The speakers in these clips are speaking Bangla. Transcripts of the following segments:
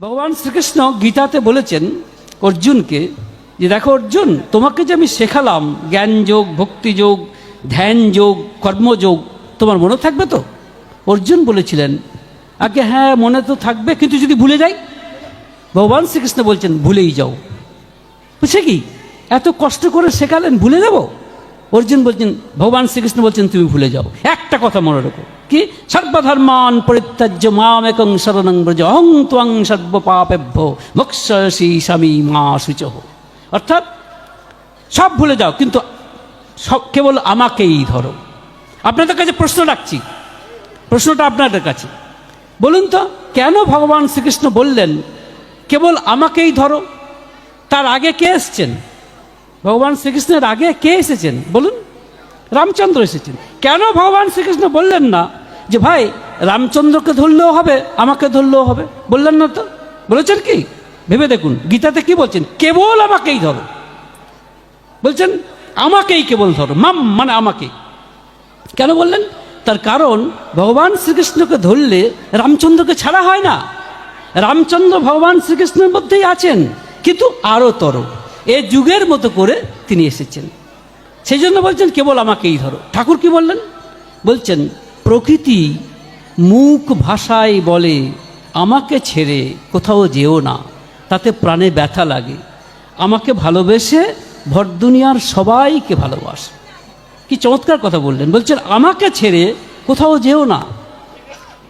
ভগবান শ্রীকৃষ্ণ গীতাতে বলেছেন অর্জুনকে যে দেখো অর্জুন, তোমাকে যে আমি শেখালাম, জ্ঞান যোগ, ভক্তি যোগ, ধ্যান যোগ কর্মযোগ তোমার মনে থাকবে তো? অর্জুন বলেছিলেন, আগে হ্যাঁ মনে তো থাকবে, কিন্তু যদি ভুলে যাই? ভগবান শ্রীকৃষ্ণ বলছেন, ভুলেই যাও। বুঝছে কি? এত কষ্ট করে শেখালেন, ভুলে যাব? অর্জুন বলছেন, ভগবান শ্রীকৃষ্ণ বলছেন, তুমি ভুলে যাও। একটা কথা মনে রাখো। কি? সর্বধর্মান পরিত্যাজ্য মাম একং শরণং ব্রজ অহং ত্বং সর্ব পাপেভ্য মোক্ষসী স্বামী মা শুচ অর্থাৎ সব ভুলে যাও, কিন্তু সব কেবল আমাকেই ধরো। আপনাদের কাছে প্রশ্ন রাখছি। প্রশ্নটা আপনাদের কাছে। বলুন তো, কেন ভগবান শ্রীকৃষ্ণ বললেন, কেবল আমাকেই ধরো? তার আগে কে এসছেন? ভগবান শ্রীকৃষ্ণের আগে কে এসেছেন? বলুন। রামচন্দ্র এসেছেন। কেন ভগবান শ্রীকৃষ্ণ বললেন না যে ভাই, রামচন্দ্রকে ধরলেও হবে, আমাকে ধরলেও হবে। বললেন না তো? বলেছেন কি? ভেবে দেখুন, গীতাতে কি বলছেন? কেবল আমাকেই ধরো। বলছেন, আমাকেই কেবল ধরো, মাম মানে আমাকেই কেন বললেন? তার কারণ, ভগবান শ্রীকৃষ্ণকে ধরলে রামচন্দ্রকে ছাড়া হয় না। রামচন্দ্র ভগবান শ্রীকৃষ্ণের মধ্যেই আছেন, কিন্তু আরও তর। এ যুগের মতো করে তিনি এসেছেন। সেই জন্য বলছেন, কেবল আমাকেই ধরো। ঠাকুর কি বললেন? বলছেন প্রকৃতি মুখ ভাষায় বলে, আমাকে ছেড়ে কোথাও যেও না। তাতে প্রাণে ব্যথা লাগে। আমাকে ভালোবেসে ভর দুনিয়ার সবাইকে ভালোবাসে। কি চমৎকার কথা বললেন। বলছেন, আমাকে ছেড়ে কোথাও যেও না।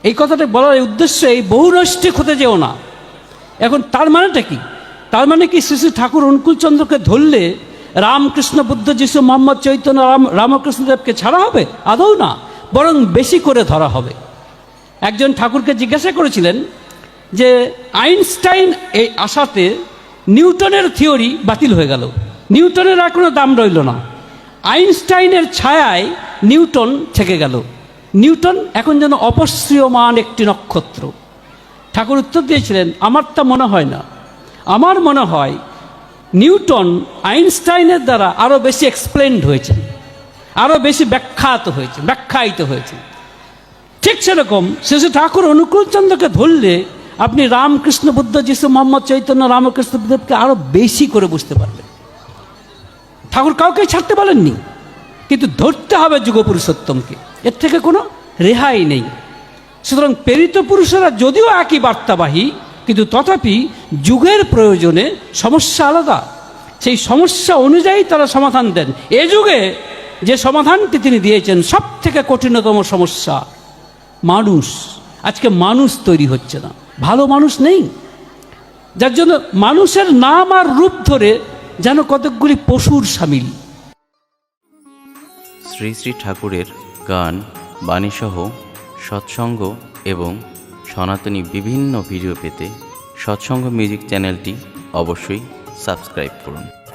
এই কথাটা বলার উদ্দেশ্য এই বহুনৈষ্ঠিক হতে যেও না। এখন তার মানেটা কি? তার মানে কি শ্রী শ্রী ঠাকুর অনুকূলচন্দ্রকে ধরলে রামকৃষ্ণ বুদ্ধ, যিশু মোহাম্মদ চৈতন্য রাম, রামকৃষ্ণদেবকে ছাড়া হবে? আদৌ না। বরং বেশি করে ধরা হবে। একজন ঠাকুরকে জিজ্ঞাসা করেছিলেন যে, আইনস্টাইন এই আশাতে নিউটনের থিওরি বাতিল হয়ে গেল। নিউটনের আর কোনো দাম রইল না। আইনস্টাইনের ছায়ায় নিউটন থেকে গেল। নিউটন এখন যেন অপশ্রিয়মান একটি নক্ষত্র। ঠাকুর উত্তর দিয়েছিলেন, আমার তা মনে হয় না। আমার মনে হয় নিউটন আইনস্টাইনের দ্বারা আরও বেশি এক্সপ্লেন্ড হয়েছেন আরও বেশি ব্যাখ্যাত হয়েছে, ব্যাখ্যায়িত হয়েছে। ঠিক সেরকম শেষে ঠাকুর অনুকূলচন্দ্রকে ধরলে আপনি রামকৃষ্ণ বুদ্ধ, যিশু মোহাম্মদ চৈতন্য, রামকৃষ্ণ বুদ্ধকে আরও বেশি করে বুঝতে পারবেন। ঠাকুর কাউকে ছাড়তে বলেননি, কিন্তু ধরতে হবে যুগ পুরুষোত্তমকে এর থেকে কোনো রেহাই নেই। সুতরাং প্রেরিত পুরুষেরা যদিও একই বার্তাবাহী, কিন্তু তথাপি যুগের প্রয়োজনে সমস্যা আলাদা। সেই সমস্যা অনুযায়ী তারা সমাধান দেন। এ যুগে যে সমাধানটি তিনি দিয়েছেন সব থেকে কঠিনতম সমস্যা, মানুষ। আজকে মানুষ তৈরি হচ্ছে না। ভালো মানুষ নেই। যার জন্য মানুষের নাম আর রূপ ধরে যেন কতকগুলি পশুর সামিল। শ্রী শ্রী ঠাকুরের গান, বাণীসহ, সৎসঙ্গ এবং সনাতনী বিভিন্ন ভিডিও পেতে সৎসঙ্গ মিউজিক চ্যানেলটি অবশ্যই সাবস্ক্রাইব করুন।